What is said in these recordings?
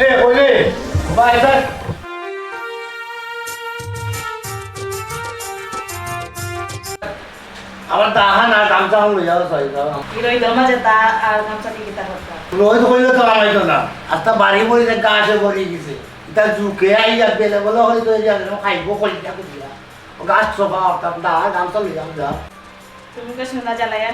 এ কইলে bye bye. আমার তাহা না গামছা হম লই যাও সই যাও বিরোধীদের মাঝে তা আর গামছা দিয়ে গীতা করতাম রোজ কইলে তো আমার না আস্তা বাড়ি বই যে গাছে ভরি গেছে। এটা জুকে আই যা বেলে বলে হই তো যা খাইব কই যা ও গাছ সোফা অর্থাৎ দা গামছা লই যাও যা তুমি কে শুনা জ্বালাইয়া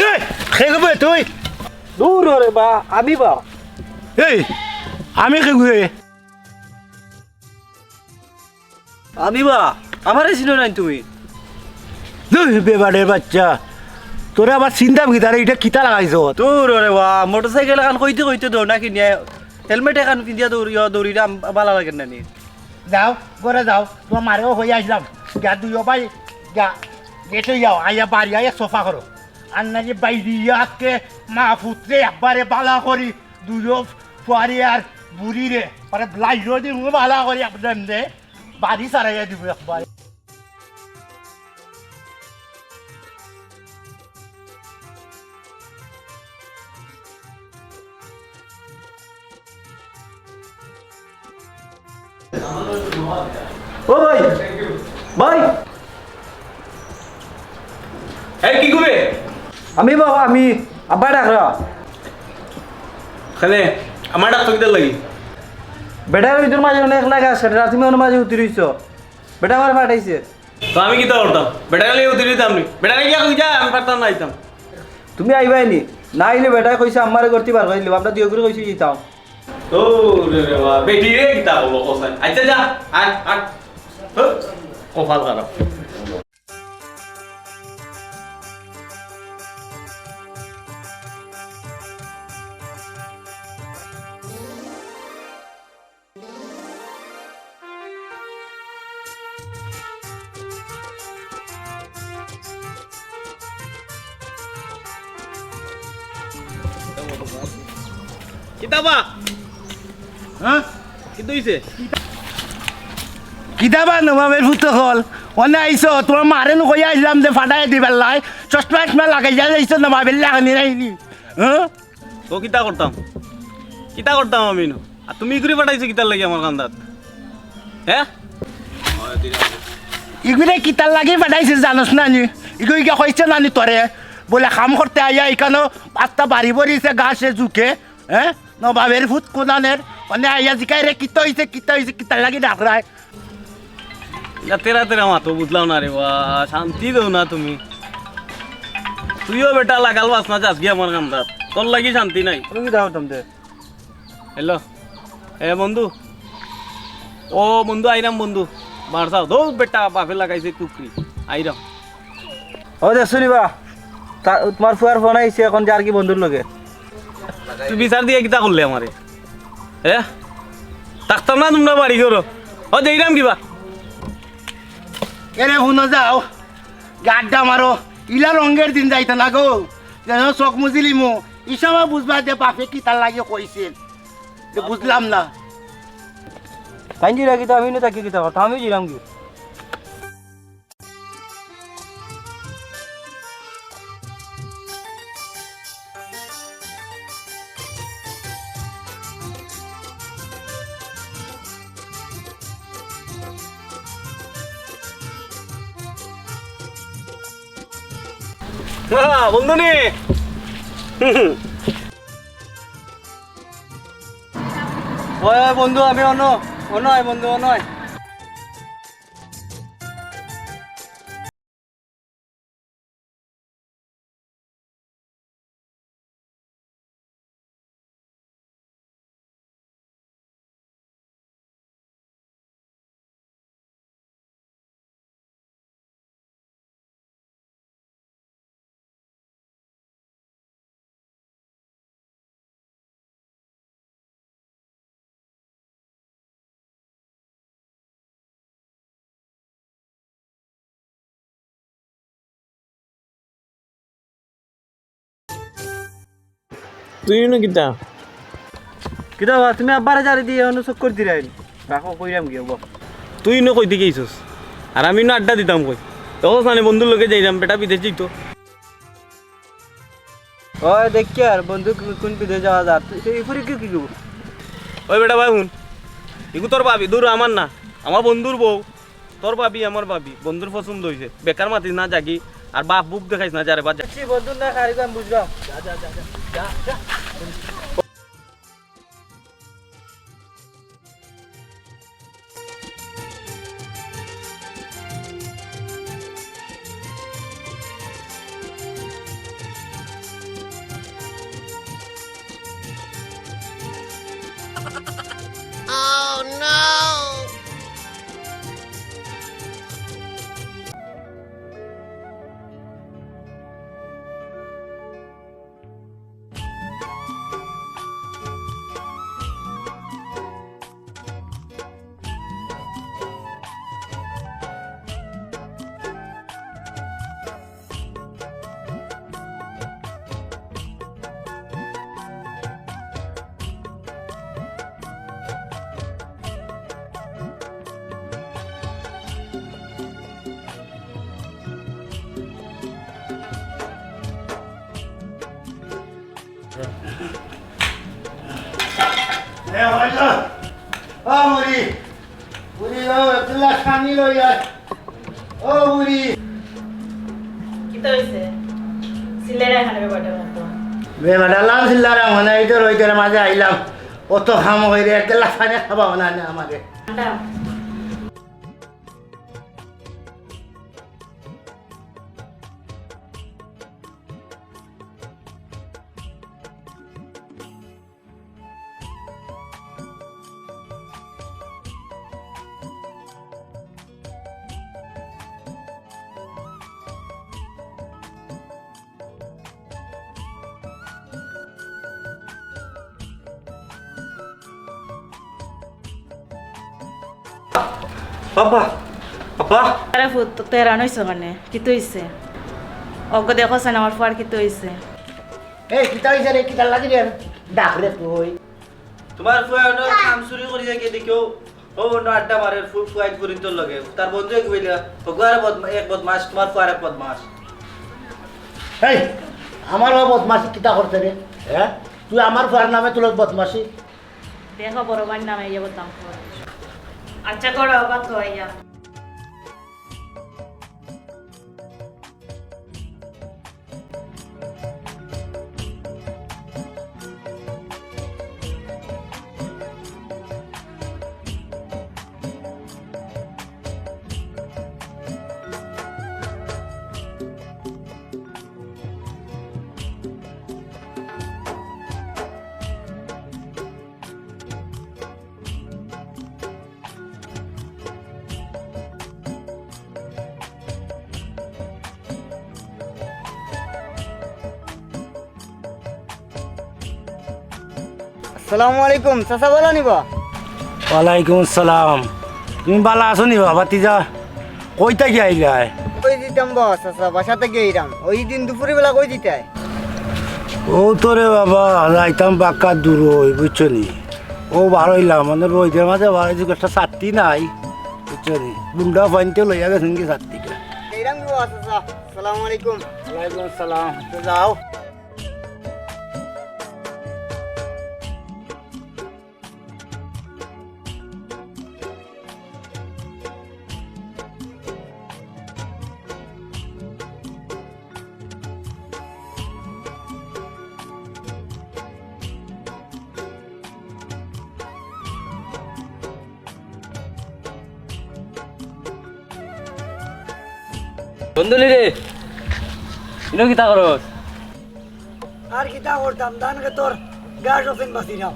দে খেয়ে তুই দূর রে বা আমি বা এই আমি খেয়ে আমি বা আমারে চিনো নাই তুমি দুই বেবারের বাচ্চা তোরা আবার চিন্তা ভিতরে এটা কিতা লাগাইছ দূর রে বা মোটরসাইকেল এখন কইতে কইতে দৌড় না কিনিয়া হেলমেট এখন পিন্ধিয়া দৌড়ি দৌড়ি ভালো লাগে না নি যাও করে যাও তোমার মারেও হয়ে আসলাম গা দুইও ভাই গা গেটে যাও আইয়া বাড়ি আইয়া সোফা করো আর না যে বাইরে আজকে মা ফুটরে একবারে বালা করি দুইও ফুয়ারি আর বুড়ি রে। পরে লাইরো দিব বালা করি একদম দে। বাড়ি সারাইয়া দিব একবারে। ও ভাই ভাই। এই কি করবে? আমি বাবা আমি আব্বা ডাকরা খালে আমার ডাক্তার কিতার লাগি? বেটার ভিতর মাঝে অনেক লাগা আছে রাতি মনে মাঝে উঠি রইছ বেটা আমার পাঠাইছে তো আমি কিতা করতাম বেটা গেলে উঠে দিতাম নি? বেটা গিয়ে কই যা আমি পারতাম না আইতাম তুমি আইবাই নি? না আইলে বেটা কইছে আমারে করতে পারবা দিলে আমরা দিও করে কইছি যেতাম ও রে রে বাবা বেটি রে কিতা বলো কোসাই আচ্ছা যা আয় হ্যাঁ, কপাল খারাপ কিতাবা? হ্যাঁ কিন্তু হইছে কিতাবা নমাবের ফুটো হল। অনে আইস তোমার মারে নকই আসলাম যে ফাটাই দিবার লাই চশমা চশমা লাগাই যা যাইছ নমাবের লাগানি নাইনি হ্যাঁ তো কিতা করতাম কিতা করতাম আমি আর তুমি ঘুরে পাঠাইছো কিতার লাগি আমার কান্দাত? হ্যাঁ ইগুলো কিতার লাগি পাঠাইছে জানোস না নি? ইগু ইগা কইছে না নি তোরে বলে কাম করতে আইয়া এখানে পাঁচটা বাড়ি বরিছে গাছে জুকে হ্যাঁ? নবাবের ফুট কোনানের মানে আইয়া জিকাই রে কিতা হইছে কিতা হইছে কিতার লাগি ডাকরায়। তেরা তেরা মাতো বুঝলাম না রে বা শান্তি দেও না তুমি। তুইও বেটা লাগাল বাস না যাস গিয়ে আমার কান্দাত তোর লাগি শান্তি নাই। তুমি দাও তুমি হ্যালো এ বন্ধু। ও বন্ধু আইরাম বন্ধু। মারসাও দৌ বেটা বাপে লাগাইছে কুকরি। আইরাম। ও দে নিবা তা- তোমার ফুয়ার ফোন আইছে এখন যার কি বন্ধুর লগে? তুই বিচার দিয়ে কিতা করলে আমারে? এ? থাকতাম না তোমরা বাড়ি করো ও দেখলাম কিবা? এরে শুনো যাও। গাড্ডা মারো। ইলা রঙের দিন যাইতে না গো। যেন চোখ মুজিলি মো ইসবা বুঝবা যে বাপে কি তার লাগে কইছিল যে বুঝলাম না। তাই জিরা কিতা আমি না তাকে কিতা কথা আমি জিরাম কি? ওই বন্ধু আমি অন্য অন্য বন্ধু অন্য তুই না কিতা? কিতা বা তুমি আব্বারে জারি দিয়ে অন্য চক করে রাখো কইরাম কি হব তুই না কইতে গেছিস আর আমি না আড্ডা দিতাম কই তখন বন্ধুর লোকে যাইতাম বেটা বিদেশ দেখি আর বন্ধু কোন- কোন বিদে যাওয়া যা কি কি ওই বেটা ভাই শুন। ইগু তোর ভাবি দূর আমার না আমার বন্ধুর বউ তোর ভাবি আমার ভাবি বন্ধুর পছন্দ হয়েছে বেকার মাতিস না জাগি। আর বাপ বুক দেখাইস না যারে বা যা। বন্ধু না কারিগর বুঝলাম এ হইল ও মুড়ি মুড়ি ও একলা খানি লই আয়। ও মুড়ি কিতা হয়েছে সিলের এখানে ব্যাপারটার মতো বে মাডালাম সিল্লারা মনে হইতে রইতে মাঝে আইলাম। অত হাম হইরে একলা খানে খাবা না না আমারে। বাবা বাবা আরে ফুট তো তেরা নইছে মানে? কিতো হইছে অজ্ঞ দেখো সেন আমার ফুয়ার কিতো হইছে এই কিতা হইছে রে কিতা লাগি রে? ডাক রে তুই। তোমার ফুয়া অন্য কাম চুরি কৰি যায় দেখিও। ও অন্য আড্ডা মারে ফুল ফুয়াইত কৰি তোর লগে। তার বন্ধু এক বইলা ভগবান বদমা এক বদমাস তোমার ফুয়ার এক বদমাস। এই আমার ও বদমাসি কিতা করতে রে? হ্যাঁ? তুই আমার ফার নামে তুলত বদমাসি। দেখো বড় নামে ইয়ে বলতাম Atxakoro bat goa. আসসালামু আলাইকুম চাচা বলা নিবা? ওয়ালাইকুম আসসালাম তুমি বালা আছো নি বাবা তিজা কই থাকি আইলাই? কই দিতাম বস আচ্ছা বাসা থেকে এইরাম ওই দিন দুপুরে বেলা কই দিতাই ও তোরে বাবা যাইতাম বাক্কা দূর হই বুঝছ নি? ও বার হইলাম মানে রোদের মাঝে বার হয়েছে একটা ছাত্রী নাই বুঝছ নি? বুন্ডা পানিতে লইয়া গেছেন কি ছাত্রীটা? এইরাম কি বস আচ্ছা সালামু আলাইকুম ওয়ালাইকুম আসসালাম তো যাও। বন্ধুলি রে। ইনো কিতা করস? আর কিতা করতাম দানকে তোর গাছ ওপেন বাসি নাও।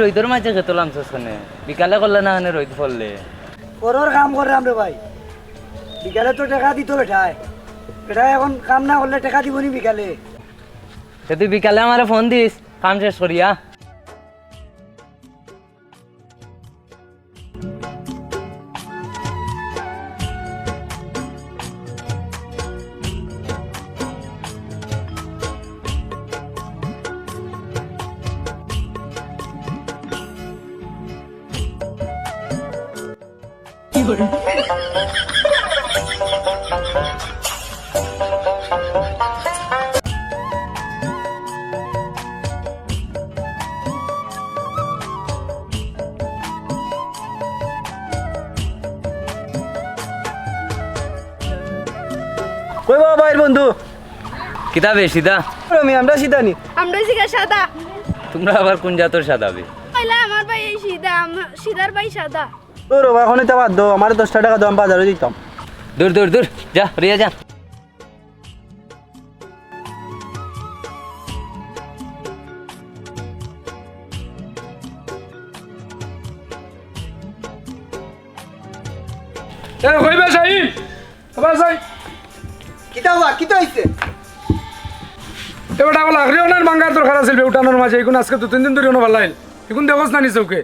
রইদর মাঝে খেতো লামছস কনে বিকালে করলে না হানে রইদ ফললে? পরর কাম করলাম রে ভাই। বিকালে তো টাকা দিত বেটায় বেটায় এখন কাম না করলে টাকা দিব নি বিকালে। তুই বিকালে আমারে ফোন দিস কাম শেষ করিয়া কই বাবা ভাইয়ের বন্ধু? কিতা বেশিদা আমি আমরা সিধা নি আমরা শিখা সাদা। তোমরা আবার কোন জাতর সাদাবে পয়লা আমার ভাই এই আম- সিধার ভাই সাদা। ও রবা এখন এটা বাদ দাও আমার দশটা টাকা দাম বাজারে দিতাম। দূর দূর দূর যা রিয়া যা। কিতা হওয়া কিতা হইছে? এবার বলা রিওনার মাঙ্গার দরকার আছিল উঠানোর মাঝে এখন আজকে দু তিন দিন ধরে ভালো লাইল। এখন দেখোস না নি চৌকে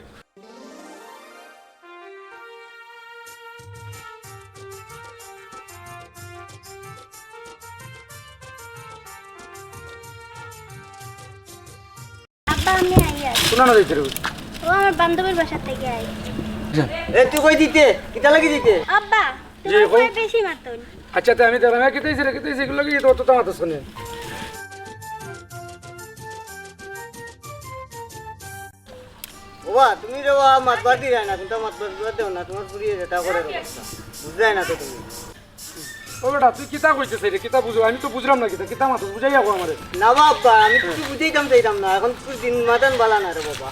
আব্বা আমি আই আর শোনা না দিতে ও আমার বান্ধবীর বাসা থেকে আই এ তুই কই দিতে কিতা লাগি দিতে? আব্বা ভাই বেশি মাতন আচ্ছা তো আমি দেখলাম কেতেছি রে কেতেছি এগুলো কি তো তো মাতাস কোনে বাবা তুমি রে বাবা মাতবার দি যায় না কিন্তু মাতবার দিবা দেও না তোমার পুরিয়ে যেটা করে বুঝাই না তো তুমি। ও বেটা তুই কিতা কইছিস রে? কিতা বুঝো আমি তো বুঝলাম না কিতা কিতা মাতাস বুঝাই যাব আমারে। না বাবা আমি কিছু বুঝাইতাম চাইতাম না এখন তুই দিন মাতান বালা না রে বাবা।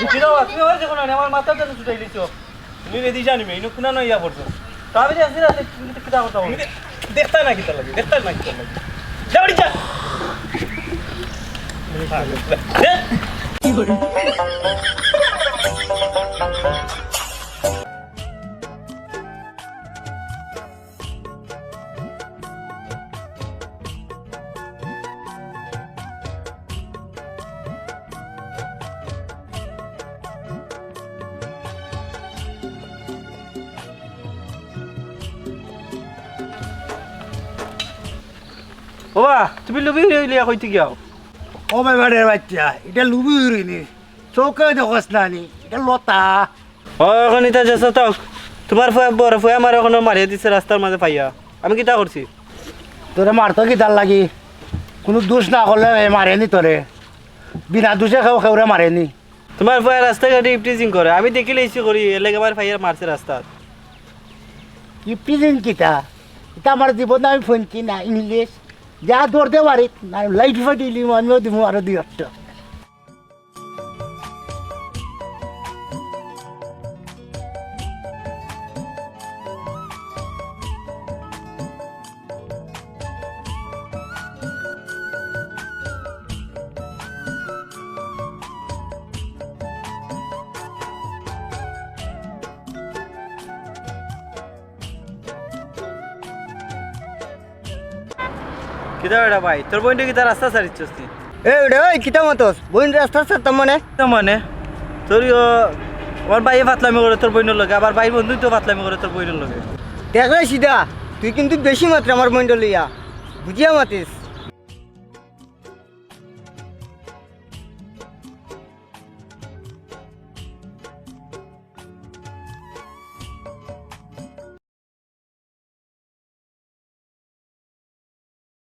দুঃখী তুমি আমার দেখো না আমার মাথা যেন ছুটাই লিছো তুমি রেদি জানিবে ইনো কুনা নইয়া পড়ছো তো আমি যে আসি রাতে তুমি তো কিতা কথা বলো। দেখতা না কিতা লাগে দেখতা না কিতা লাগে। যাবড়ি যা। বাবা তুমি লুবি লিয়া কইতে গিয়াও ও বেবারের বাচ্চা এটা লুবি উড়িনি চৌকে দেখস না নি এটা লতা। ও এখন ইতা যাচ্ছ তো তোমার ফুয়া বড় ফুয়া আমার এখন মারিয়ে দিছে রাস্তার মাঝে পাইয়া। আমি কিতা করছি তোরে মারতো কিতার লাগি? কোনো দোষ না করলে মারেনি তোরে বিনা দোষে কেউ কেউরে মারেনি তোমার ফুয়া রাস্তাঘাটে ইপটিজিং করে আমি দেখিলে ইসি করি এলাকা আমার ফাইয়ার মারছে রাস্তাত ইপ্রিজিং কিতা? এটা আমার জীবনে আমি শুনছি না ইংলিশ যা ধরতে পারি না লাইট ফাটিলি আমিও দিব আরো দুই একটা কিতা বেটা ভাই? তোর বোনটা কি তার রাস্তা সারিচ্ছিস তুই এ রে ওই কিতা মতস বইন রাস্তা সার তো মনে? তো মানে? তোর আমার ভাই ফাতলামি করে তোর বইনের লগে আবার ভাই বন্ধু তো ফাতলামি করে তোর বইনের লগে। দেখ সিধা তুই কিন্তু বেশি মাত্রা আমার বইনটা লইয়া বুঝিয়া মাতিস